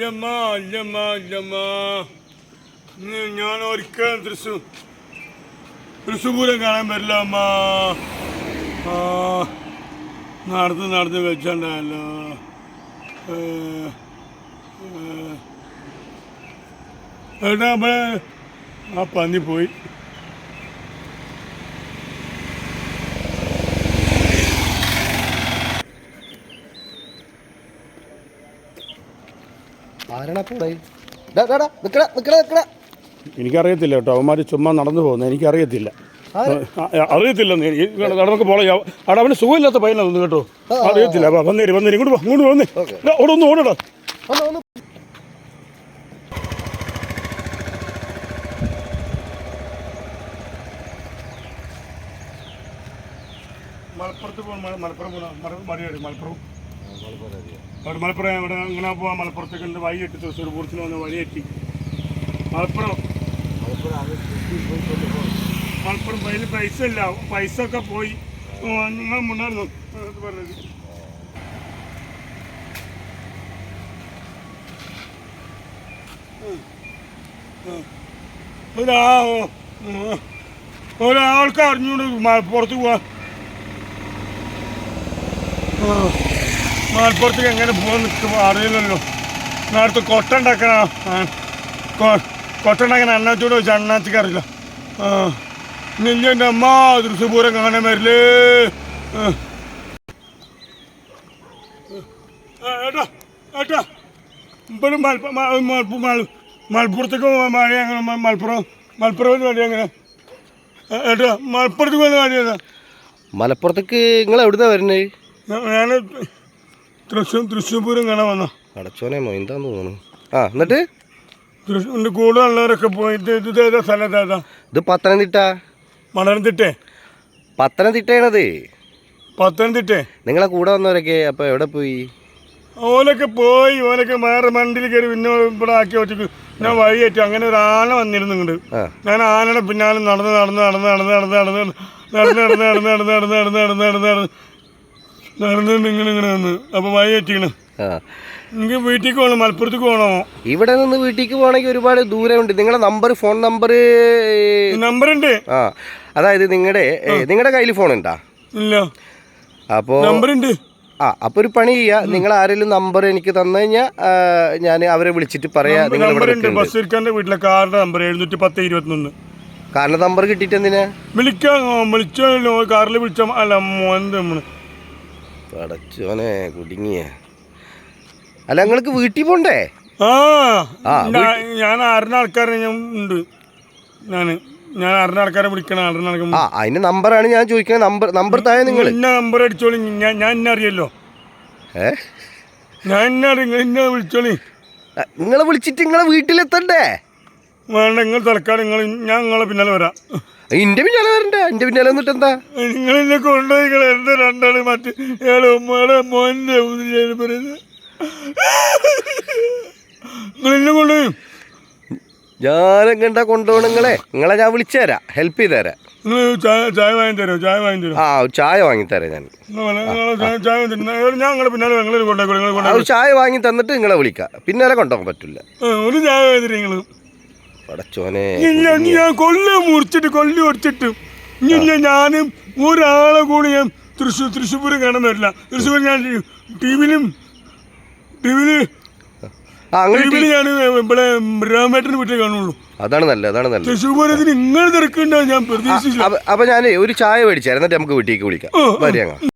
ഇല്ലമ്മ ഇല്ലമ്മ ഇല്ലമ്മ. ഞാൻ ഒരിക്കലും തൃശ്ശൂർ തൃശ്ശൂർ കാണാൻ പറ്റില്ല അമ്മ. നടന്ന് നടന്ന് ഏ. ഏട്ടാ ആ പന്നി പോയി. എനിക്കറിയത്തില്ല കേട്ടോ അവന്മാർ ചുമ്മാ നടന്നു പോകുന്നത് എനിക്കറിയത്തില്ല. അറിയത്തില്ല നടന്നൊക്കെ പോളെ അവിടെ അവന് സുഖമില്ലാത്ത പയ്യനാണ് കേട്ടോ. അറിയത്തില്ല വാ, വന്നേരി വന്നേരി ഇങ്ങോട്ട് വാ, ഇങ്ങോട്ട് വന്നേ. അവിടെ ഒന്ന് ഓടടാ. മലപ്പുറത്ത് പോകണം മലപ്പുറം പോകണം മടിയാടി മലപ്പുറം. അവിടെ മലപ്പുറം അവിടെ അങ്ങനെ പോവാം മലപ്പുറത്തേക്ക് ഉണ്ട് വഴി എത്തി തൃശ്ശൂർ പൂരത്തിന് വന്ന് വഴി എത്തി മലപ്പുറം. മലപ്പുറം കയ്യിൽ പൈസ ഇല്ല പൈസ ഒക്കെ പോയി നിങ്ങൾ മുണ്ടായിരുന്നു പറഞ്ഞത്. ഒരാ ഒരാൾക്ക് അറിഞ്ഞുകൊണ്ട് മലപ്പുറത്ത് പോവാ മലപ്പുറത്തേക്ക് എങ്ങനെ പോകാൻ നിൽക്കും അറിയില്ലല്ലോ. നേരത്തെ കൊട്ട ഉണ്ടാക്കണ കൊട്ട ഉണ്ടാക്കണ അണ്ണാച്ചോട് വെച്ച് അണ്ണാച്ചിക്ക് അറിയില്ല. എന്റെ അമ്മ ദൃശ്യപൂരം പൂരം കാണാൻ വരില്ലേ? ഏട്ടാ ഏട്ടാ മലപ്പുറത്തേക്ക് മഴ അങ്ങനെ മലപ്പുറം മലപ്പുറം വഴി എങ്ങനെ? ഏട്ടാ മലപ്പുറത്തേക്ക് വഴിയാണ് മലപ്പുറത്തേക്ക് നിങ്ങൾ എവിടുന്നാ വരുന്നത് ഞാൻ തൃശ്ശൂർ തൃശ്ശൂർ പൂരം കാണാൻ വന്ന അടച്ചോനെ മൊയ്ന്താന്ന് തോന്നുന്നു ആ എന്നിട്ട് തൃശ്ശൂരിന്റെ കൂടെ ഉള്ളവരൊക്കെ പോയിട്ട് ഇത് ഏതാ സ്ഥലത്ത് ഏതാ ഇത് പത്തനംതിട്ട മണർത്തിട്ടെ പത്തനംതിട്ടയാണത് പത്തനംതിട്ടേ നിങ്ങളെ കൂടെ വന്നവരൊക്കെ അപ്പോൾ എവിടെ പോയി ഓലൊക്കെ പോയി ഓലൊക്കെ വേറെ മണ്ടിൽ കയറി പിന്നെ ഇവിടെ ആക്കി ഞാൻ വഴിയേറ്റു അങ്ങനെ ഒരു ആന വന്നിരുന്നു ഇങ്ങോട്ട് ആ ഞാൻ ആനയുടെ പിന്നാലെ നടന്ന് നടന്ന് നടന്ന് നടന്ന് നടന്ന് നടന്ന് നടന്ന് നടന്ന് നടന്ന് നടന്ന് നടന്ന് നടന്ന് നടന്ന് നടന്ന് നടന്ന് നടന്ന് നിങ്ങൾ ഇങ്ങനെ വന്ന് അപ്പോൾ വഴിയേറ്റിക്കണ് ആ. നിങ്ങൾക്ക് വീട്ടിലേക്ക് പോകണം മലപ്പുറത്തേക്ക് പോകണോ ഇവിടെ നിന്ന് വീട്ടിലേക്ക് പോകണമെങ്കിൽ ഒരുപാട് ദൂരമുണ്ട്. നിങ്ങളുടെ നമ്പർ ഫോൺ നമ്പർ നമ്പറുണ്ട്. ആ. അതായത് നിങ്ങളുടെ നിങ്ങളുടെ കയ്യിൽ ഫോൺ ഉണ്ടാ? ഇല്ല. അപ്പോൾ നമ്പറുണ്ട്. ആ അപ്പോൾ ഒരു പണി ചെയ്യുക നിങ്ങൾ ആരെങ്കിലും നമ്പർ എനിക്ക് തന്നു കഴിഞ്ഞാൽ ഞാൻ അവരെ വിളിച്ചിട്ട് പറയാം നിങ്ങൾ ഇവിടെ ഉണ്ട് നിൽക്കുന്നുണ്ട്. ബസ്സിരിക്കാന്റെ വീട്ടിലെ കാറിന്റെ നമ്പർ എഴുന്നൂറ്റി പത്ത് ഇരുപത്തൊന്ന് കാരണം നമ്പർ കിട്ടിയിട്ട് എന്തിനാ? വിളിക്കാൻ വിളിച്ചോ കാറിൽ വിളിച്ചോ അല്ല മോന്റെ നമ്മൾ പടച്ചോനെ കുടുങ്ങിയ. അല്ല നിങ്ങൾക്ക് വീട്ടിൽ പോണ്ടേ? ആ ഞാൻ അറിഞ്ഞ ആൾക്കാരെ ഞാൻ ഉണ്ട്. ഞാൻ ഞാൻ അറിഞ്ഞ ആൾക്കാരെ വിളിക്കണം അറിഞ്ഞ ആൾക്കാർ ആ അതിന് നമ്പറാണ് ഞാൻ ചോദിക്കുന്നത് നമ്പർ നമ്പർ താഴെ നിങ്ങൾ ഇന്ന നമ്പർ അടിച്ചോളി ഞാൻ ഞാൻ എന്നെ അറിയല്ലോ. ഏ? ഞാൻ എന്നെ അറിയ എന്നെ വിളിച്ചോളി. നിങ്ങളെ വിളിച്ചിട്ട് നിങ്ങളെ വീട്ടിലെത്തണ്ടേ? വേണ്ട നിങ്ങൾ തൽക്കാലം നിങ്ങൾ ഞാൻ നിങ്ങളെ പിന്നാലെ വരാം. ഇന്റെ പിന്നാലെ വരണ്ട. എന്റെ പിന്നാലെ വന്നിട്ട് എന്താ? നിങ്ങൾ എന്നെ കൊണ്ടുപോയി നിങ്ങൾ രണ്ടാൾ മറ്റ് ഏഴ് ഉമ്മയുടെ മോന്റെ ഞാൻ പറയുന്നത്. നിങ്ങൾ എന്നെ കൊണ്ടുപോയി. ഞാനും കണ്ട കൊണ്ടുപോകണം നിങ്ങളെ? നിങ്ങളെ ഞാൻ വിളിച്ചു തരാം ഹെൽപ്പ് ചെയ്ത് തരാം ചായ വാങ്ങി തരുമോ ചായ വാങ്ങി ആ ചായ വാങ്ങി തരാം ഞാൻ. തരും ചായ വാങ്ങി തന്നിട്ട് നിങ്ങളെ വിളിക്കാം. പിന്നാലെ കൊണ്ടുപോകാൻ പറ്റില്ല. ഒരു ചായ വാങ്ങി തരും നിങ്ങൾ പടച്ചോനെ ഞാൻ കൊല്ല മുറിച്ചിട്ട് കൊല്ലി ഒടിച്ചിട്ട്. ഞാനും ഒരാളെ കൂടി ഞാൻ തൃശ്ശൂർ തൃശ്ശൂർ പൂരം കാണാൻ വരില്ല തൃശ്ശൂർ ഞാൻ ടി വിയിലും ടി വിയിൽ അങ്ങനെ ഞാൻ ഇവിടെ രാമേട്ടന് വീട്ടിൽ കാണുള്ളൂ. അതാണ് നല്ല അതാണ് നല്ല തൃശ്ശൂർ പൂരത്തിന് നിങ്ങൾ തിരക്കുണ്ടാവും ഞാൻ പ്രതീക്ഷിച്ചു അപ്പൊ ഞാൻ ഒരു ചായ മേടിച്ചായിരുന്നു എന്നിട്ട് നമുക്ക് വീട്ടിലേക്ക് വിളിക്കാം. വരിക